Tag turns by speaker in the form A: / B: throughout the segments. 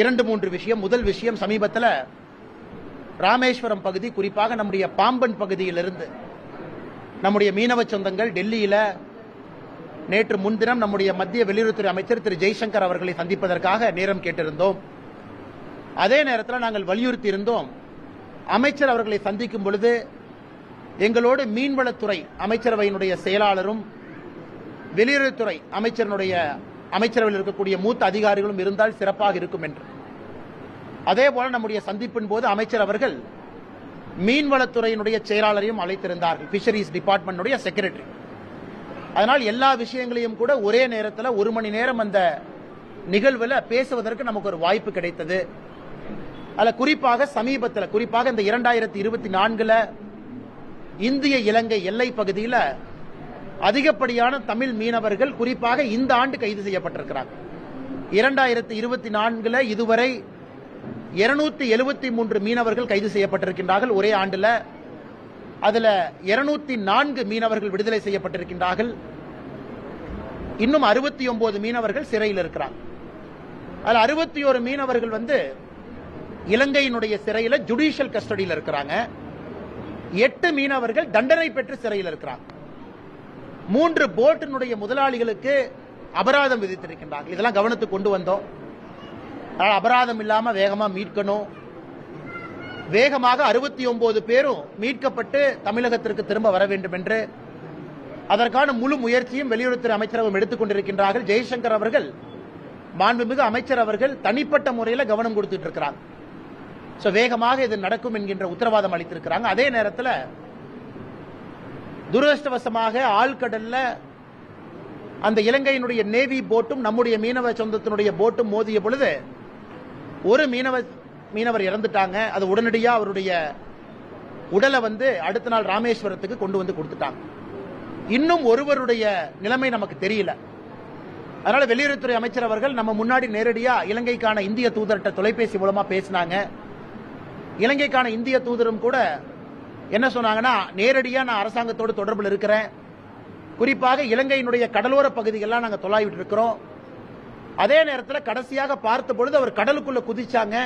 A: இரண்டு மூன்று விஷயம். முதல் விஷயம் சமீபத்தில் ராமேஸ்வரம் பகுதி குறிப்பாக நம்முடைய பாம்பன் பகுதியிலிருந்து நம்முடைய மீனவ சொந்தங்கள் டெல்லியில் நேற்று முன்தினம் நம்முடைய மத்திய வெளியுறவுத்துறை அமைச்சர் திரு ஜெய்சங்கர் அவர்களை சந்திப்பதற்காக நேரம் கேட்டிருந்தோம். அதே நேரத்தில் நாங்கள் வலியுறுத்தி இருந்தோம் அமைச்சர் அவர்களை சந்திக்கும் பொழுது எங்களோடு மீன்வளத்துறை அமைச்சரவையினுடைய செயலாளரும் வெளியுறவுத்துறை அமைச்சரினுடைய அமைச்சரவையில் இருக்கக்கூடிய மூத்த அதிகாரிகளும் இருந்தால் சிறப்பாக இருக்கும் என்று. அதே போல நம்முடைய சந்திப்பின் போது அமைச்சர் அவர்கள் மீன்வளத்துறையினுடைய செயலாளரையும் அழைத்திருந்தார்கள். பிஷரிஸ் டிபார்ட்மெண்டுடைய செக்ரட்டரி அதனால் எல்லா விஷயங்களையும் கூட ஒரே நேரத்தில் ஒரு மணி நேரம் அந்த நிகழ்வில் பேசுவதற்கு நமக்கு ஒரு வாய்ப்பு கிடைத்தது. அதில் குறிப்பாக சமீபத்தில் குறிப்பாக இந்த இரண்டாயிரத்தி இருபத்தி நான்கில் இந்திய இலங்கை எல்லை பகுதியில் அதிகப்படியான தமிழ் மீனவர்கள் குறிப்பாக இந்த ஆண்டு கைது செய்யப்பட்டிருக்கிறாங்க இரண்டாயிரத்தி இருபத்தி நான்குல இதுவரை இருநூத்தி எழுபத்தி மூன்று மீனவர்கள் கைது செய்யப்பட்டிருக்கின்றார்கள். ஒரே ஆண்டுல அதுல இருநூத்தி நான்கு மீனவர்கள் விடுதலை செய்யப்பட்டிருக்கின்றார்கள். இன்னும் அறுபத்தி ஒன்பது மீனவர்கள் சிறையில் இருக்கிறாங்க அதில் அறுபத்தி ஒரு மீனவர்கள் வந்து இலங்கையினுடைய சிறையில ஜுடிஷியல் கஸ்டடியில் இருக்கிறாங்க. எட்டு மீனவர்கள் தண்டனை பெற்று சிறையில் இருக்கிறாங்க. மூன்று போட்டினுடைய முதலாளிகளுக்கு அபராதம் விதித்திருக்கின்றார்கள். இதெல்லாம் கவனத்துக்கு கொண்டு வந்தோம். அதனால் அபராதம் இல்லாமல் வேகமாக மீட்கணும். வேகமாக அறுபத்தி ஒன்பது பேரும் மீட்கப்பட்டு தமிழகத்திற்கு திரும்ப வர வேண்டும் என்று அதற்கான முழு முயற்சியும் வெளியுறவுத்துறை அமைச்சரவும் எடுத்துக்கொண்டிருக்கின்றார்கள் ஜெய்சங்கர் அவர்கள் மாண்புமிகு அமைச்சர் அவர்கள் தனிப்பட்ட முறையில் கவனம் கொடுத்துட்டு இருக்கிறாங்க. ஸோ வேகமாக இது நடக்கும் என்கின்ற உத்தரவாதம் அளித்திருக்கிறாங்க. அதே நேரத்தில் துரதிருஷ்டவசமாக ஆழ்கடல்ல அந்த இலங்கையினுடைய நேவி போட்டும் நம்முடைய மீனவ சொந்தத்தினுடைய போட்டும் மோதிய பொழுது ஒரு மீனவ மீனவர் இறந்துட்டாங்க. அது உடனடியாக அவருடைய உடலை வந்து அடுத்த நாள் ராமேஸ்வரத்துக்கு கொண்டு வந்து கொடுத்துட்டாங்க. இன்னும் ஒருவருடைய நிலைமை நமக்கு தெரியல. அதனால வெளியுறவுத்துறை அமைச்சர் அவர்கள் நம்ம முன்னாடி நேரடியா இலங்கைக்கான இந்திய தூதர்கிட்ட தொலைபேசி மூலமா பேசினாங்க. இலங்கைக்கான இந்திய தூதரும் கூட என்ன சொன்னாங்கன்னா நேரடியாக நான் அரசாங்கத்தோடு தொடர்பில் இருக்கிறேன். குறிப்பாக இலங்கையினுடைய கடலோர பகுதிகள்லாம் நாங்கள் தொலாவிட்டு இருக்கிறோம். அதே நேரத்தில் கடைசியாக பார்த்த பொழுது அவர் கடலுக்குள்ள குதிச்சாங்க.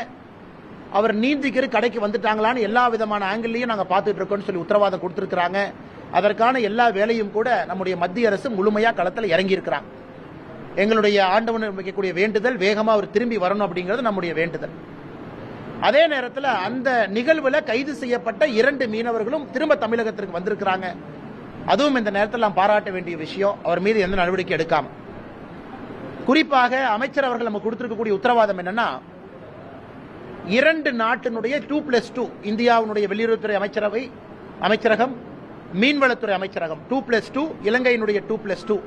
A: அவர் நீந்திக்கிற கடைக்கு வந்துட்டாங்களான்னு எல்லா விதமான ஆங்கிள்லையும் நாங்கள் பார்த்துட்டு இருக்கோம்னு சொல்லி உத்தரவாதம் கொடுத்துருக்குறாங்க. அதற்கான எல்லா வேலையும் கூட நம்முடைய மத்திய அரசு முழுமையாக களத்தில் இறங்கி இருக்கிறாங்க எங்களுடைய ஆண்டவன் வைக்கக்கூடிய வேண்டுதல் வேகமாக அவர் திரும்பி வரணும் அப்படிங்கிறது நம்முடைய வேண்டுதல். அதே நேரத்தில் அந்த நிகழ்வில் கைது செய்யப்பட்ட இரண்டு மீனவர்களும் திரும்ப தமிழகத்திற்கு வந்திருக்கிறாங்க. அதுவும் இந்த நேரத்தில் நாம் பாராட்ட வேண்டிய விஷயம். அவர் மீது எந்த நடவடிக்கை எடுக்காம. குறிப்பாக அமைச்சர் அவர்கள் நம்ம கொடுத்திருக்கக்கூடிய உத்தரவாதம் என்னன்னா இரண்டு நாட்டினுடைய டூ பிளஸ் டூ இந்தியாவினுடைய வெளியுறவுத்துறை அமைச்சரவை அமைச்சரகம் மீன்வளத்துறை அமைச்சரகம் டூ பிளஸ் டூ இலங்கையினுடைய டூ பிளஸ் டூ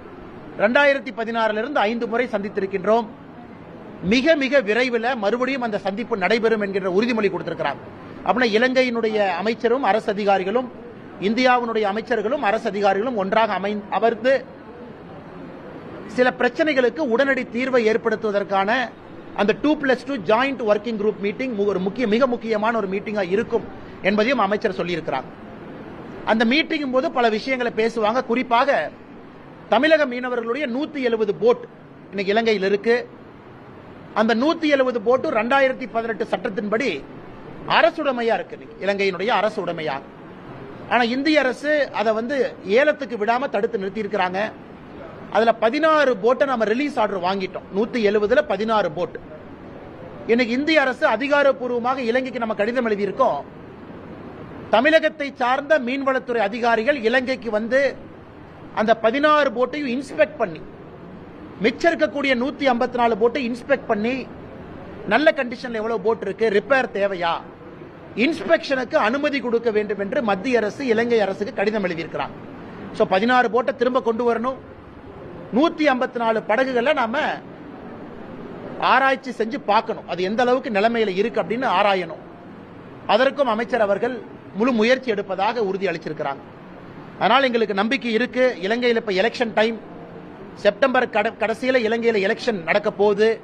A: ரெண்டாயிரத்தி பதினாறிலிருந்து ஐந்து முறை சந்தித்திருக்கின்றோம். மிக மிக விரைவில் மறுபடியும் அந்த சந்திப்பு நடைபெறும் என்கின்ற உறுதிமொழி கொடுத்திருக்கிறாங்க அப்படின்னா இலங்கையினுடைய அமைச்சரும் அரசு அதிகாரிகளும் இந்தியாவினுடைய அமைச்சர்களும் அரசு அதிகாரிகளும் ஒன்றாக அமை அமர்ந்து சில பிரச்சனைகளுக்கு உடனடி தீர்வை ஏற்படுத்துவதற்கான அந்த two plus two joint working group meeting ஒரு முக்கிய மிக முக்கியமான ஒரு மீட்டிங்காக இருக்கும் என்பதையும் அமைச்சர் சொல்லியிருக்கிறார். அந்த மீட்டிங் போது பல விஷயங்களை பேசுவாங்க. குறிப்பாக தமிழக மீனவர்களுடைய நூத்தி எழுபது போட் இன்னைக்கு இலங்கையில் இருக்கு. அந்த நூத்தி எழுபது போட்டு ரெண்டாயிரத்தி பதினெட்டு சட்டத்தின்படி அரசுடைமையா இருக்கு இலங்கையினுடைய அரசு உடைமையா. ஆனா இந்திய அரசு அதை வந்து ஏலத்துக்கு விடாம தடுத்து நிறுத்தி இருக்கிறாங்க அதுல பதினாறு போட்டை நம்ம ரிலீஸ் ஆர்டர் வாங்கிட்டோம். நூத்தி எழுபதுல பதினாறு போட் இன்னைக்கு இந்திய அரசு அதிகாரப்பூர்வமாக இலங்கைக்கு நம்ம கடிதம் எழுதியிருக்கோம். தமிழகத்தை சார்ந்த மீன்வளத்துறை அதிகாரிகள் இலங்கைக்கு வந்து அந்த பதினாறு போட்டையும் இன்ஸ்பெக்ட் பண்ணி மிச்சம் இருக்கக்கூடிய நூத்தி ஐம்பத்தி நாலு போட்டை இன்ஸ்பெக்ட் பண்ணி நல்ல கண்டிஷன்ல எவ்வளவு போட் இருக்கு? ரிப்பேர் தேவையா? இன்ஸ்பெக்ஷனுக்கு அனுமதி கொடுக்க வேண்டும் என்று மத்திய அரசு இலங்கை அரசுக்கு கடிதம் எழுதியிருக்கிறாங்க. ஸோ பதினாறு போட்டை திரும்ப கொண்டு வரணும். நூத்தி ஐம்பத்தி நாலு படகுகளை நாம ஆராய்ச்சி செஞ்சு பார்க்கணும். அது எந்த அளவுக்கு நிலைமையில இருக்கு அப்படின்னு ஆராயணும். அதற்கும் அமைச்சர் அவர்கள் முழு முயற்சி எடுப்பதாக உறுதி அளிச்சிருக்கிறாங்க. அதனால் எங்களுக்கு நம்பிக்கை இருக்கு. இலங்கையில் இப்போ எலெக்ஷன் டைம் செப்டம்பர் கட- இலங்கையில் எலெக்ஷன் நடக்க போகுது.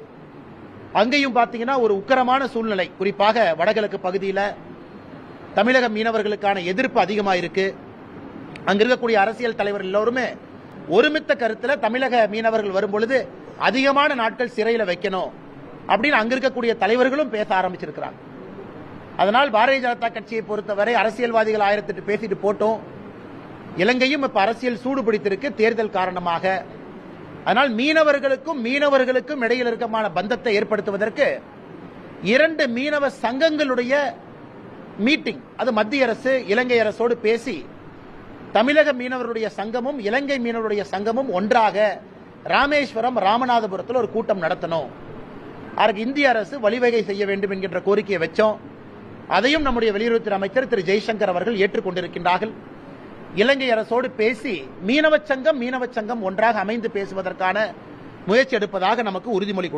A: அங்கேயும் பார்த்தீங்கன்னா ஒரு உக்கரமான சூழ்நிலை. குறிப்பாக வடகிழக்கு பகுதியில் தமிழக மீனவர்களுக்கான எதிர்ப்பு அதிகமாக இருக்கு அங்க இருக்கக்கூடிய அரசியல் தலைவர் எல்லோருமே ஒருமித்த கருத்தில் தமிழக மீனவர்கள் வரும் பொழுது அதிகமான நாட்கள் சிறையில் வைக்கணும் அப்படின்னு அங்க இருக்கக்கூடிய தலைவர்களும் பேச ஆரம்பிச்சிருக்கிறாங்க. அதனால் பாரதிய ஜனதா கட்சியை பொறுத்தவரை அரசியல்வாதிகள் ஆயிரத்தெட்டு பேசிட்டு போட்டோம். இலங்கையும் இப்ப அரசியல் சூடு பிடித்திருக்கு தேர்தல் காரணமாக. அதனால் மீனவர்களுக்கும் மீனவர்களுக்கும் இடையில் இருக்கமான பந்தத்தை ஏற்படுத்துவதற்கு இரண்டு மீனவ சங்கங்களுடைய மீட்டிங் அது மத்திய அரசு இலங்கை அரசோடு பேசி தமிழக மீனவருடைய சங்கமும் இலங்கை மீனவருடைய சங்கமும் ஒன்றாக ராமேஸ்வரம் ராமநாதபுரத்தில் ஒரு கூட்டம் நடத்தணும். அதற்கு இந்திய அரசு வழிவகை செய்ய வேண்டும் என்கின்ற கோரிக்கையை வச்சோம். அதையும் நம்முடைய வெளியுறவுத்துறை அமைச்சர் திரு. ஜெய்சங்கர் அவர்கள் ஏற்றுக்கொண்டிருக்கின்றார்கள். இலங்கை அரசோடு பேசி மீனவ சங்கம் மீனவ சங்கம் ஒன்றாக அமைந்து பேசுவதற்கான முயற்சி எடுப்பதாக நமக்கு உறுதிமொழி கொடு-